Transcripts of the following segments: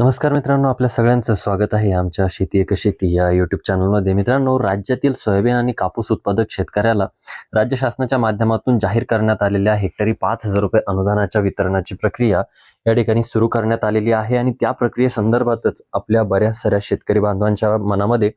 नमस्कार मित्रांनो आपल्या सगळ्यांचं स्वागत आहे आमच्या शेती एक शेती या यूट्यूब चॅनलमध्ये मित्रांनो राज्यातील सोयाबीन आणि कापूस उत्पादक शेतकऱ्याला राज्य शासनाच्या माध्यमातून जाहीर करण्यात आलेल्या हेक्टरी पाच हजार रुपये अनुदानाच्या वितरणाची प्रक्रिया या ठिकाणी सुरू करण्यात आलेली आहे आणि त्या प्रक्रियेसंदर्भातच आपल्या बऱ्याच साऱ्या शेतकरी बांधवांच्या मनामध्ये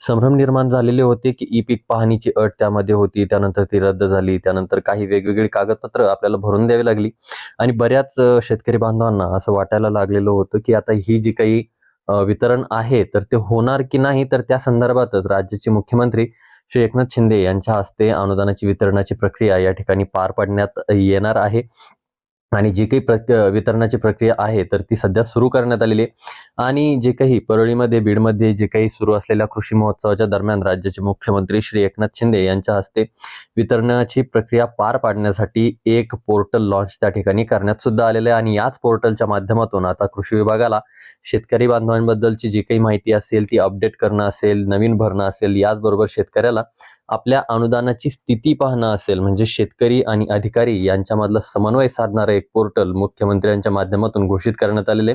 संभ्रम निर्माण झालेले होते की ई पीक पाहणीची अट त्यामध्ये होती त्यानंतर ती रद्द झाली त्यानंतर काही वेगवेगळी कागदपत्र आपल्याला भरून द्यावी लागली. आणि बऱ्याच शेतकरी बांधवांना असं वाटायला लागलेलं होतं की आता ही जी काही वितरण आहे तर ते होणार की नाही तर त्या संदर्भातच राज्याचे मुख्यमंत्री श्री एकनाथ शिंदे यांच्या हस्ते अनुदानाची वितरणाची प्रक्रिया या ठिकाणी पार पाडण्यात येणार आहे. आणि जी काही प्रक वितरणाची प्रक्रिया आहे तर ती सध्या सुरू करण्यात आलेली आहे. आणि जे काही परळीमध्ये बीडमध्ये जे काही सुरू असलेल्या कृषी महोत्सवाच्या दरम्यान राज्याचे मुख्यमंत्री श्री एकनाथ शिंदे यांच्या हस्ते वितरणाची प्रक्रिया पार पाडण्यासाठी एक पोर्टल लॉन्च त्या ठिकाणी करण्यात सुद्धा आलेलं आहे. आणि याच पोर्टलच्या माध्यमातून आता कृषी विभागाला शेतकरी बांधवांबद्दलची जी काही माहिती असेल ती अपडेट करणं असेल नवीन भरणं असेल याचबरोबर शेतकऱ्याला आपल्या अनुदानाची स्थिती पाहणं असेल म्हणजे शेतकरी आणि अधिकारी यांच्यामधला समन्वय साधणारं एक पोर्टल मुख्यमंत्र्यांच्या माध्यमातून घोषित करण्यात आलेले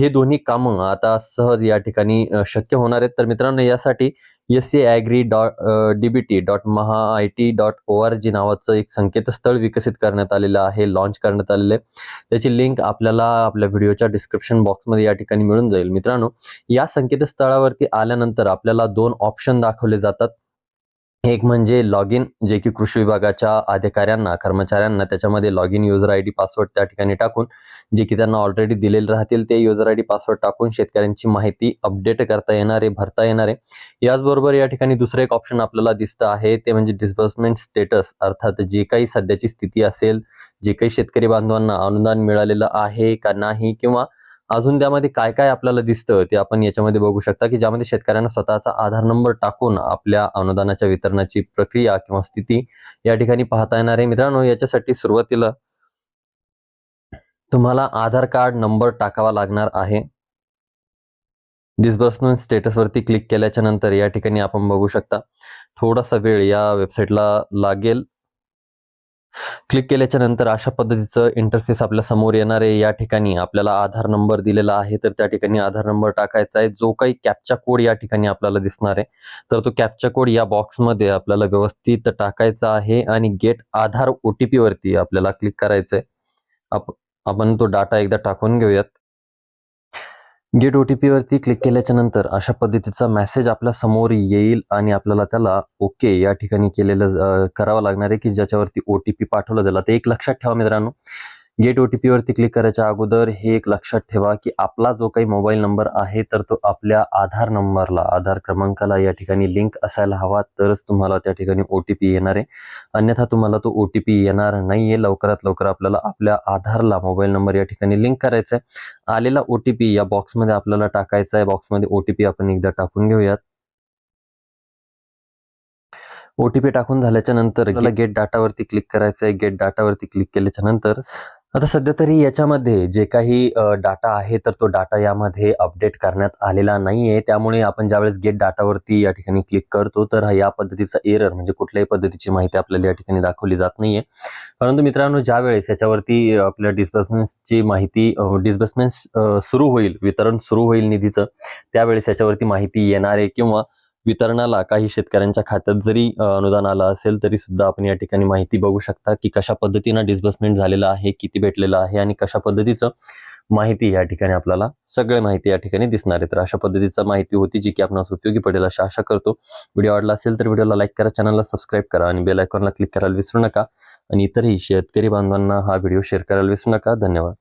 हे दोन्ही कामं आता सहज या ठिकाणी शक्य होणार आहेत. तर मित्रांनो यासाठी S A agri dot D B T dot Maha I T dot O R G नावाचं एक संकेतस्थळ विकसित करण्यात आलेलं आहे लॉन्च करण्यात आलेलं आहे. त्याची लिंक आपल्याला आपल्या व्हिडिओच्या डिस्क्रिप्शन बॉक्समध्ये या ठिकाणी मिळून जाईल. मित्रांनो या संकेतस्थळावरती आल्यानंतर आपल्याला दोन ऑप्शन दाखवले जातात. एक म्हणजे लॉग इन जे की कृषी विभागाच्या अधिकाऱ्यांना कर्मचाऱ्यांना त्याच्यामध्ये log in user I D password त्या ठिकाणी टाकून जे की त्यांना ऑलरेडी दिलेले राहतील ते युजर आय डी पासवर्ड टाकून शेतकऱ्यांची माहिती अपडेट करता येणार आहे भरता येणार आहे. याचबरोबर या ठिकाणी दुसरं एक ऑप्शन आपल्याला दिसतं आहे ते म्हणजे डिस्बर्समेंट स्टेटस अर्थात जे काही सध्याची स्थिती असेल जे काही शेतकरी बांधवांना अनुदान मिळालेलं आहे का नाही किंवा अजून त्यामध्ये काय काय आपल्याला दिसतं ते आपण याच्यामध्ये बघू शकता की ज्यामध्ये शेतकऱ्यांना स्वतःचा आधार नंबर टाकून आपल्या अनुदानाच्या वितरणाची प्रक्रिया किंवा स्थिती या ठिकाणी पाहता येणार आहे. मित्रांनो याच्यासाठी सुरुवातीला तुम्हाला आधार कार्ड नंबर टाकावा लागणार आहे. डिस्बर्समेंट स्टेटसवरती क्लिक केल्याच्यानंतर या ठिकाणी आपण बघू शकता. थोडासा वेळ या वेबसाईटला लागेल. क्लिक केल्याच्यानंतर अशा पद्धतीचं इंटरफेस आपल्यासमोर येणार आहे. या ठिकाणी आपल्याला आधार नंबर दिलेला आहे. तर त्या ठिकाणी आधार नंबर टाकायचा आहे. जो काही कॅपचा कोड या ठिकाणी आपल्याला दिसणार आहे. तर तो कॅपचा कोड या बॉक्समध्ये आपल्याला व्यवस्थित टाकायचा आहे आणि गेट आधार ओ टी वरती आपल्याला क्लिक करायचं आहे आपण तो डाटा एकदा टाकून घेऊयात. गेट ओ टी पीवरती क्लिक केल्याच्यानंतर अशा पद्धतीचा मेसेज आपल्यासमोर येईल आणि आपल्याला त्याला ओके या ठिकाणी केलेलं करावं लागणार आहे की ज्याच्यावरती ओ टी पी पाठवलं जाईल. ते एक लक्षात ठेवा मित्रांनो. गेट ओ टी पी वरती क्लिक करायच्या अगोदर हे एक लक्षात ठेवा की आपला जो काही मोबाईल नंबर आहे तर तो आपल्या आधार नंबरला आधार क्रमांकाला या ठिकाणी लिंक असायला हवा तरच तुम्हाला त्या ठिकाणी ओ टी पी येणार आहे. अन्यथा तुम्हाला तो ओ टी पी येणार नाहीये. लवकरात लवकर आपल्याला आपल्या आधारला मोबाईल नंबर या ठिकाणी लिंक करायचा आहे आलेला ओ टी पी या बॉक्समध्ये आपल्याला टाकायचा आहे बॉक्समध्ये ओ टी पी आपण एकदा टाकून घेऊयात. ओ टी पी टाकून झाल्याच्यानंतर आपल्याला गेट डाटावरती क्लिक करायचं आहे गेट डाटावरती क्लिक केल्याच्यानंतर आता सध्या तरी याच्यामध्ये जे काही डाटा आहे तर तो डाटा यामध्ये अपडेट करण्यात आलेला नाहीये. त्यामुळे आपण ज्यावेळेस गेट डाटावरती या ठिकाणी क्लिक करतो तर या पद्धतीचा एरर म्हणजे कुठल्याही पद्धतीची माहिती आपल्याला या ठिकाणी दाखवली जात नाहीये. परंतु मित्रांनो ज्यावेळेस याच्यावरती आपल्या डिस्बर्समेंटची माहिती डिस्बर्समेंट सुरू होईल वितरण सुरू होईल निधीचं त्यावेळेस याच्यावरती माहिती येणार आहे किंवा वितरणाला काही शेतकऱ्यांच्या खात्यात जरी अनुदान आलं असेल तरी सुद्धा आपण या ठिकाणी माहिती बघू शकता की कशा पद्धतीनं डिस्बर्समेंट झालेलं आहे किती भेटलेलं आहे आणि कशा पद्धतीचं माहिती या ठिकाणी आपल्याला सगळे माहिती या ठिकाणी दिसणार आहे तर अशा पद्धतीचं माहिती होती जी की आपणास उपयोगी पडेल अशा आशा करतो. व्हिडिओ आवडला असेल तर व्हिडिओला लाईक करा चॅनलला सबस्क्राईब करा आणि बेल आयकॉनला क्लिक करायला विसरू नका. आणि इतरही शेतकरी बांधवांना हा व्हिडिओ शेअर करायला विसरू नका. धन्यवाद.